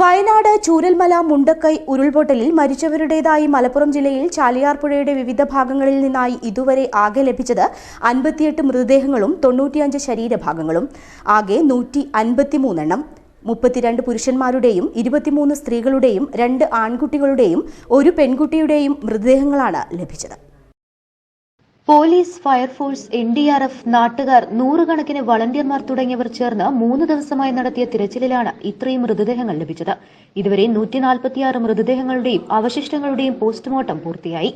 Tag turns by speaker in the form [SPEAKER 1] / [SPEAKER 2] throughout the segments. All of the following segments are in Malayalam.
[SPEAKER 1] Wayanad Chooralmala Mundakkai ഉരുൾപൊട്ടലിൽ മരിച്ചവരുടേതായി മലപ്പുറം ജില്ലയിൽ ചാലിയാർപ്പുഴയുടെ വിവിധ ഭാഗങ്ങളിൽ നിന്നായി ഇതുവരെ ആകെ ലഭിച്ചത് അൻപത്തിയെട്ട് മൃതദേഹങ്ങളും തൊണ്ണൂറ്റിയഞ്ച് ശരീരഭാഗങ്ങളും. ആകെ നൂറ്റി അൻപത്തിമൂന്നെണ്ണം മുപ്പത്തിരണ്ട് പുരുഷന്മാരുടെയും ഇരുപത്തിമൂന്ന് സ്ത്രീകളുടെയും രണ്ട് ആൺകുട്ടികളുടെയും ഒരു പെൺകുട്ടിയുടെയും മൃതദേഹങ്ങളാണ് ലഭിച്ചത്.
[SPEAKER 2] Police fire force N D R F നാട്ടുകാർ നൂറുകണക്കിന് വളണ്ടിയർമാർ തുടങ്ങിയവർ ചേർന്ന് മൂന്ന് ദിവസമായി നടത്തിയ തിരച്ചിലിലാണ് ഇത്രയും മൃതദേഹങ്ങൾ ലഭിച്ചത്. ഇതുവരെ നൂറ്റിനാൽപ്പത്തിയാറ് മൃതദേഹങ്ങളുടെയും അവശിഷ്ടങ്ങളുടെയും പോസ്റ്റ്മോർട്ടം പൂർത്തിയായി.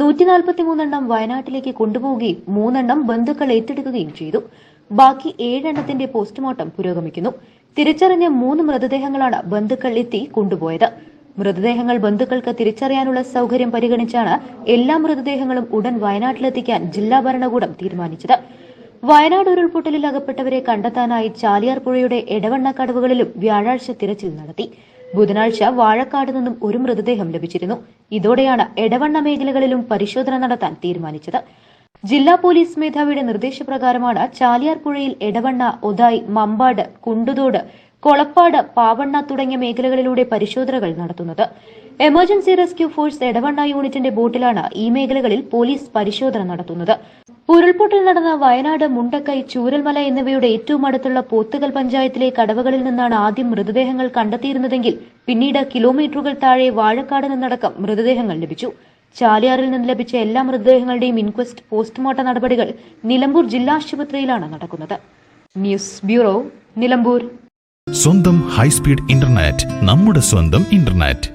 [SPEAKER 2] നൂറ്റിനാൽപ്പത്തിമൂന്നെണ്ണം വയനാട്ടിലേക്ക് കൊണ്ടുപോവുകയും മൂന്നെണ്ണം ബന്ധുക്കൾ ഏറ്റെടുക്കുകയും ചെയ്തു. ബാക്കി ഏഴെണ്ണത്തിന്റെ പോസ്റ്റ്മോർട്ടം പുരോഗമിക്കുന്നു. തിരിച്ചറിഞ്ഞ മൂന്ന് മൃതദേഹങ്ങളാണ് ബന്ധുക്കൾ എത്തി കൊണ്ടുപോയത്. മൃതദേഹങ്ങൾ ബന്ധുക്കൾക്ക് തിരിച്ചറിയാനുള്ള സൗകര്യം പരിഗണിച്ചാണ് എല്ലാ മൃതദേഹങ്ങളും ഉടൻ വയനാട്ടിലെത്തിക്കാൻ ജില്ലാ ഭരണകൂടം തീരുമാനിച്ചത്. വയനാട് ഉരുൾപൊട്ടലിൽ അകപ്പെട്ടവരെ കണ്ടെത്താനായി ചാലിയാർ പുഴയുടെ എടവണ്ണ കടവുകളിലും വ്യാഴാഴ്ച തിരച്ചിൽ നടത്തി. ബുധനാഴ്ച വാഴക്കാട് നിന്നും ഒരു മൃതദേഹം ലഭിച്ചിരുന്നു. ഇതോടെയാണ് എടവണ്ണ മേഖലകളിലും പരിശോധന നടത്താൻ തീരുമാനിച്ചത്. ജില്ലാ പോലീസ് മേധാവിയുടെ നിർദ്ദേശപ്രകാരമാണ് ചാലിയാർ പുഴയിൽ എടവണ്ണ ഒതായി മമ്പാട് കുണ്ടുതോട് കൊളപ്പാട് പാവണ്ണ തുടങ്ങിയ മേഖലകളിലൂടെ പരിശോധനകൾ നടത്തുന്നത്. എമർജൻസി റെസ്ക്യൂ ഫോഴ്സ് എടവണ്ണ യൂണിറ്റിന്റെ ബോട്ടിലാണ് ഈ മേഖലകളിൽ പോലീസ് പരിശോധന നടത്തുന്നത്. ഉരുൾപൊട്ടൽ നടന്ന വയനാട് മുണ്ടക്കൈ ചൂരൽമല എന്നിവയുടെ ഏറ്റവും അടുത്തുള്ള പോത്തുകൽ പഞ്ചായത്തിലെ കടവകളിൽ നിന്നാണ് ആദ്യം മൃതദേഹങ്ങൾ കണ്ടെത്തിയിരുന്നതെങ്കിൽ പിന്നീട് കിലോമീറ്ററുകൾ താഴെ വാഴക്കാട് നിന്നടക്കം മൃതദേഹങ്ങൾ ലഭിച്ചു. ചാലിയാറിൽ നിന്ന് ലഭിച്ച എല്ലാ മൃതദേഹങ്ങളുടെയും ഇൻക്വസ്റ്റ് പോസ്റ്റ്മോർട്ടം നടപടികൾ നിലമ്പൂർ ജില്ലാ ആശുപത്രിയിലാണ് നടക്കുന്നത്. News bureau Nilambur.
[SPEAKER 3] സ്വന്തം ഹൈസ്പീഡ് ഇന്റർനെറ്റ് നമ്മുടെ സ്വന്തം ഇന്റർനെറ്റ്.